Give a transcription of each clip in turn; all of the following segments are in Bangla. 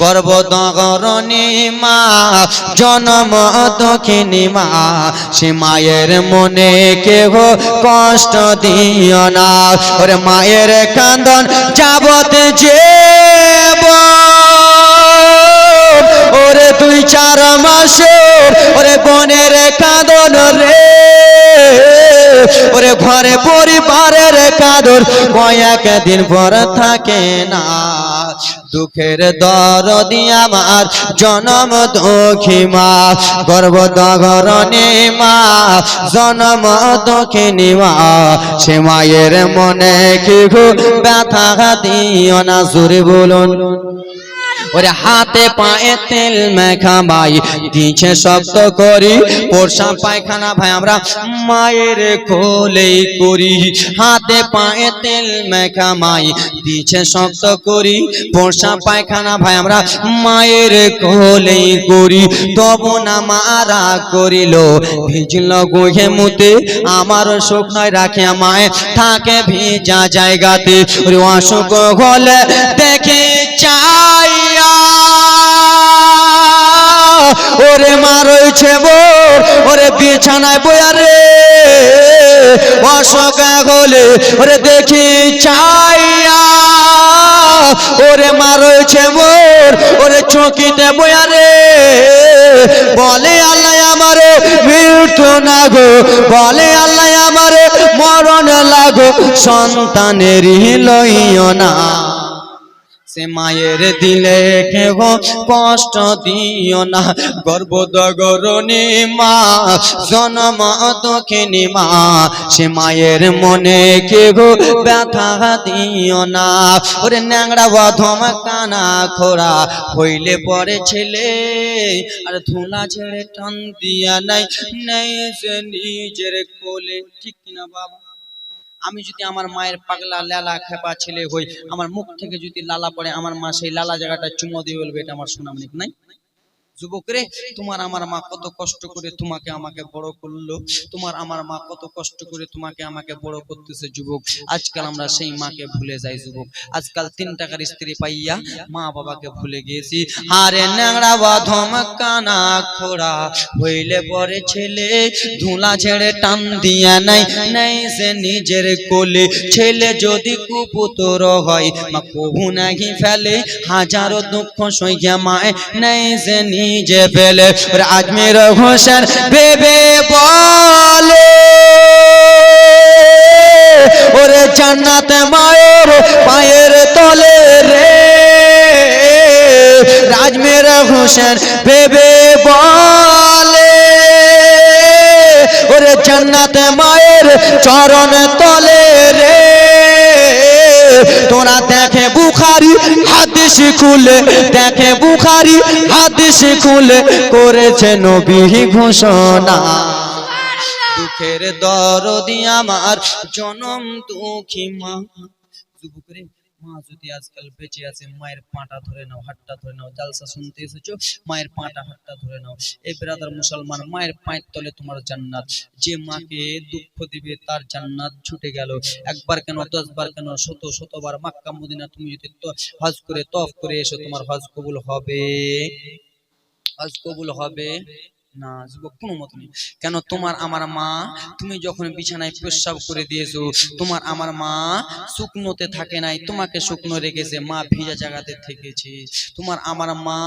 গর্ব দগরণী মা, জনম দক্ষিণী মা, সে মায়ের মনে কেহ কষ্ট দিও না। ওরে মায়ের কান্দন যাবত যে ওরে তুই চার মাসের, ওরে বনের কাঁদন রে। ওরে ঘরে পরিবারের কাঁদন কয়েক দিন পর থাকে না। দুঃখের দরদি আমার, জনম দুঃখী মা গর্ব দগরণী মা, জনম দক্ষিণী মা। সে মায়ের মনে কি ব্যথা দিও না, জোরে বলুন। ওরে হাতে পায়ে তেল মেখা মাই দিছে শব্দ করি। পোষা পায়খানা ভাই, আমরা মায়ের কোলেই করি। হাতে পায়ে তেল মেখা মাই দিছে শব্দ করি। পোষা পায়খানা ভাই, আমরা মায়ের কোলেই করি। তবু না মারা করিল, ভিজল গোহে মুতে। আমার শোক নয় রাখে মায় থাকে ভিজা জায়গাতে। অসুখ হলে দেখে ওরে মা রয়েছে মোর ওরে বিছানায় বয়া রে। অসুখ হলে ওরে দেখি চাইয়া। ওরে মা রয়েছে মোর ওরে চকিতে বয়া রে। বলে আল্লাহ আমারে মৃত্যু না গো বলে আল্লাহ আমারে মরণ লাগো সন্তানের লইও না। সে মায়ের দিলে কেহ কষ্ট দিও না। গর্ভদগরণী মা, জনম দক্ষিণী মা, সে মায়ের মনে কেহ ব্যথা দিও না। ওরে ন্যাংরা বধম কানা খোরা হইলে পরে ছেলে, আর ধুলা ছেড়ে টান দিয়া নাই, নেই সে নিজের কোলে। ঠিক কিনা বাবা? আমি যদি আমার মায়ের পাগলা লালা খেপা ছেলে হই, আমার মুখ থেকে যদি লালা পড়ে, আমার মা সেই লালা জায়গাটা চুমো দিয়ে বলবে, এটা আমার সোনামণিক নাই? যুবক রে তোমার আমার মা কত কষ্ট করে তোমাকে আমাকে বড় করল, তোমার আমার মা কত কষ্ট করে তোমাকে আমাকে বড় করতেছে যুবক। আজকাল আমরা সেই মাকে ভুলে যাই যুবক। আজকাল তিন টাকার স্ত্রী পাইয়া মা বাবাকে ভুলে গিয়েছি। আরে ন্যাংরা বাধম কানা খোড়া, হইলে পরে ছেলে ধুলা ছেড়ে টান দিয়া নাই নাই সে নিজের কোলে। ছেলে যদি কুপুতর হয়, মা কবু নাহি ফেলে, হাজারো দুঃখ সইয়া মায়, নাই সে নিজে ওরে আজমের হোসেন ভেবে বলে। ওরে জান্নাতে মায়ের পায়ের তলে রে। রাজমের হোসেন ভেবে বলে। ওরে জান্নাতে মায়ের চরণ তলে রে। তোরা দেখে বুখারি, হাদিস খুলে দেখে বুখারি, হাদিস খুলে করেছে নবী ঘোষণা। দুঃখের দরদি আমার জনম দুঃখী মা। মা যদি আজকাল বেঁচে আছে, মায়ের পাটা ধরে নাও, হাতটা ধরে নাও, জালসা শুনতে এসেছ? মায়ের পাটা, হাতটা ধরে নাও। এই ব্রাদার মুসলমান, মায়ের পায়ের তলে তোমার জান্নাত। যে মাকে দুঃখ দিবে, তার জান্নাত ছুটে গেল। একবার কেন, দশবার কেন, শত, শতবার মাক্কা মদিনা তুমি যদি হজ করে তফ করে এসো, তোমার হজ কবুল হবে। হজ কবুল হবে। না যুবক কোনো মত নেই। কেন তোমার আমার মা তুমি যখন বিছানায় প্রস্রাব করে দিয়েছ তোমার আমার মা শুকনোতে থাকে নাই তোমাকে শুকনো রেখেছে মা ভিজা জায়গাতে থেকেছে। তোমার আমার মা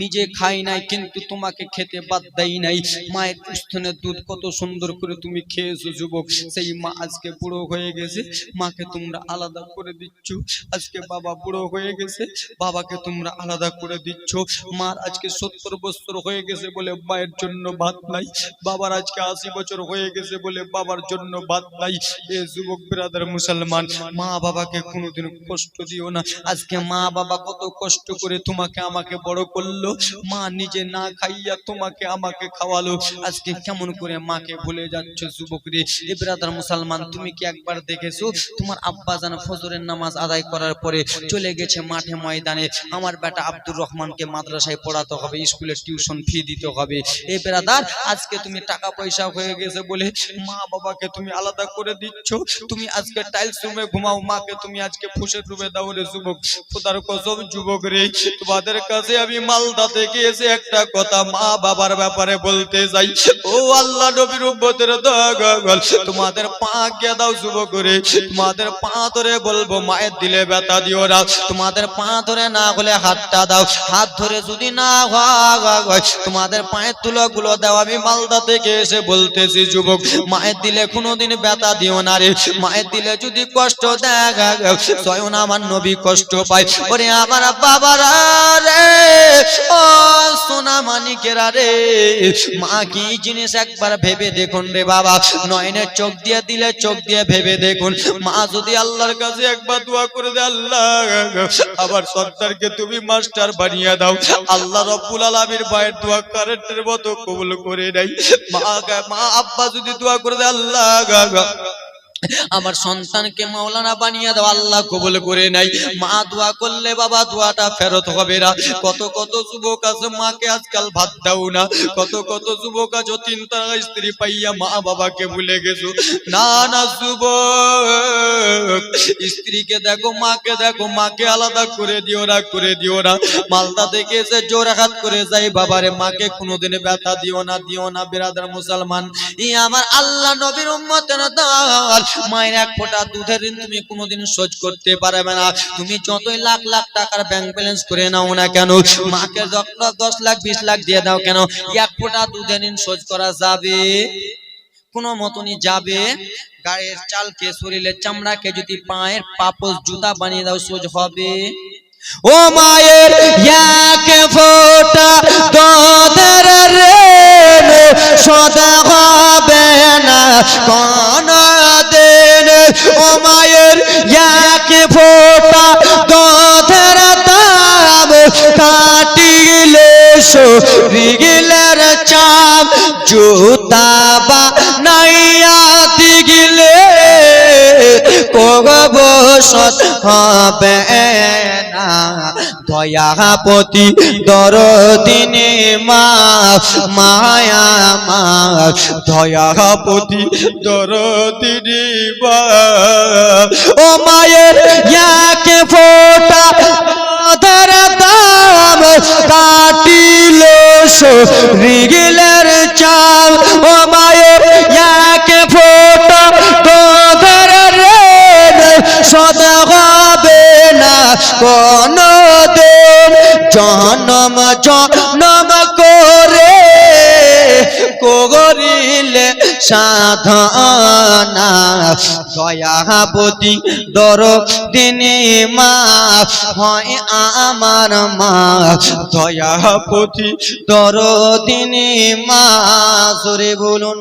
নিজে খাই নাই কিন্তু তোমাকে খেতে বাদ দেয় নাই। মায়ের স্তনের দুধ কত সুন্দর করে তুমি খেয়েছো যুবক। সেই মা আজকে বুড়ো হয়ে গেছে মাকে তোমরা আলাদা করে দিচ্ছ। আজকে বাবা বুড়ো হয়ে গেছে বাবাকে তোমরা আলাদা করে দিচ্ছ। মার আজকে সত্তর বছর হয়ে গেছে বলে মায়ের জন্য ভাত নাই। বাবার আজকে আশি বছর হয়ে গেছে বলে বাবার জন্য ভাত নাই। এ যুবক বিরাদার মুসলমান, মা বাবাকে কোনোদিন কষ্ট দিও না। আজকে মা বাবা কত কষ্ট করে তোমাকে আমাকে বড় করল। মা নিজে না খাইয়া তোমাকে আমাকে খাওয়ালো। আজকে কেমন করে মাকে ভুলে যাচ্ছ যুবক রে। এ বিরাদার মুসলমান, তুমি কি একবার দেখেছ? তোমার আব্বা জান ফজরের নামাজ আদায় করার পরে চলে গেছে মাঠে ময়দানে। আমার বেটা আব্দুর রহমানকে মাদ্রাসায় পড়াতে হবে স্কুলে টিউশন ফি দিতে হবে। এ বেরাদার আজকে তুমি টাকা পয়সা হয়ে গেছে বলে মা বাবাকে তুমি আলাদা করে দিচ্ছ। তুমি আজকে টাইলস রুমে ঘুমাও। মাকে তুমি আজকে ফুসের রুমে দাও রে যুবক। খোদার কসম যুবক রে, তোমাদের কাছে আমি মালদা থেকে এসে একটা কথা মা বাবার ব্যাপারে বলতে যাই ও আল্লাহ নবীর উম্মতের দাগাল তোমাদের পা গিয়ে দাও যুবক রে। তোমাদের পা ধরে বলব, মায়ের দিলে ব্যথা দিও না। তোমাদের পা ধরে না হলে হাতটা দাও। হাত ধরে যদি না হয় তোমাদের পায়ের তুলো গুলো দাও, আমি মালদা থেকে এসে বলতেছি, যুবক, মায়ের দিলে কোনোদিন ব্যথা দিও না রে। মায়ের দিলে যদি কষ্ট দেখা স্বয়ং আমার নবী কষ্ট পায়। ওরে আমার বাবারা রে মানিকেরা রে? মা, কি জিনিস একবার ভেবে দেখুন রে বাবা? নয়নের চোখ দিয়ে দিলে চোখ দিয়ে ভেবে দেখুন। মা, যদি আল্লাহর কাছে একবার দোয়া করে দে আল্লাহ, আবার সন্তানকে তুমি মাস্টার বানিয়ে দাও। আল্লাহ রব্বুল আলামির ভাইয়ের দোয়া কারেন্টের মতো কবুল করে নেই মা মা, আব্বা যদি দোয়া করে দে আল্লাহ আমার সন্তানকে মাওলানা বানিয়ে দাও, আল্লাহ কবুল করে নাই মা দোয়া করলে বাবা দোয়াটা ফেরত হবে না। কত কত যুবক আছে, মাকে আজকাল ভাত দাও না। কত কত যুবক আছে তিন তারা স্ত্রী পাইয়া মা বাবাকে ভুলে গেছো। না না, যুবক, স্ত্রীকে দেখো, মাকে দেখো, মাকে আলাদা করে দিও না, করে দিও না। মালদা থেকে এসে জোর জোরাঘাত করে যাই, বাবারে, মাকে কোনোদিন ব্যথা দিও না দিও না, বিরাদার মুসলমান। ই আমার আল্লাহ নবীর উম্মতের দল। মায়ের এক ফোটা দুধের ঋণ তুমি কোনোদিন শোধ করতে পারবে না। তুমি যতই লাখ লাখ টাকার ব্যাংক ব্যালেন্স করে নাও না কেন, মাকে দশ লাখ, বিশ লাখ দিয়ে দাও কেন? এক ফোটা দুধের ঋণ শোধ করা যাবে? কোনো মতনই যাবে? গায়ের চালকে, শরীরের চামড়াকে যদি পায়ের পাপস জুতা বানিয়ে দাও সোজ হবে। ও মায়ের এক ফোঁটা তোদের রে সদা হবে না কোন দিন ও মায়ের এক ফোঁটা তোদের দাম কাটিলে সরিগিলের চাপ জুতা বা নাইয়া দিগিলে কগব সৎ হবে। দয়াপতি দরদিনে মা, মায়া মা। দয়াপতি দরদিনে মা। ও মায়ের এক ফোটা ধর দাম কাটিল সরিগিলের চাল। ও মায়ের এক ফোটা তোদের রে, সদ হবে না কোন জনম জনম করে করিলে সাধনা। দয়াবতী দর দিনে মা, হয় আমার মা। দয়াপতি দর দিনে মা সরে বলুন।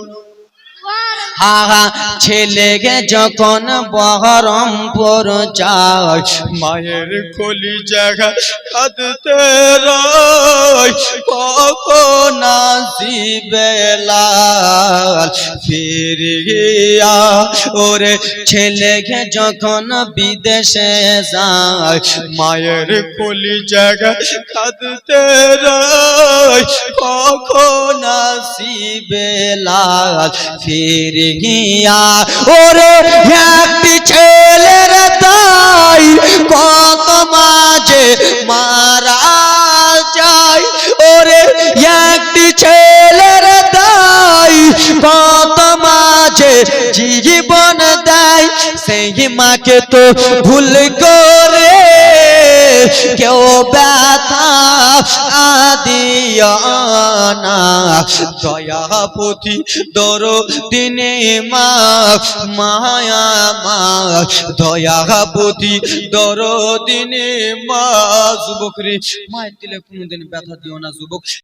হা হা ছেলেকে যখন বহরমপুর যায়, মায়ের কলি জায়গা কাঁদতে কখন আসিবেলাল ফিরিয়া ওরে ছেলেকে যখন বিদেশে যায়, মায়ের কলি জায়গা কাঁদতে কখন আসিবেলাল ফিরিয়া ওরে একটি ছেলের তাই কত মাঝে মারা যায়। ওরে একটি ছেলের তাই কত মাঝে জীবন দেয়। সেই মাকে তো ভুল করে কেউ ব্যথা আদিয়া না। দয়াপতি দর দিনে মা মায়া মা দয়াপতি দর দিনে মা যুবক রে, মায়ের দিলে কোনোদিন ব্যথা দিও না, যুবক।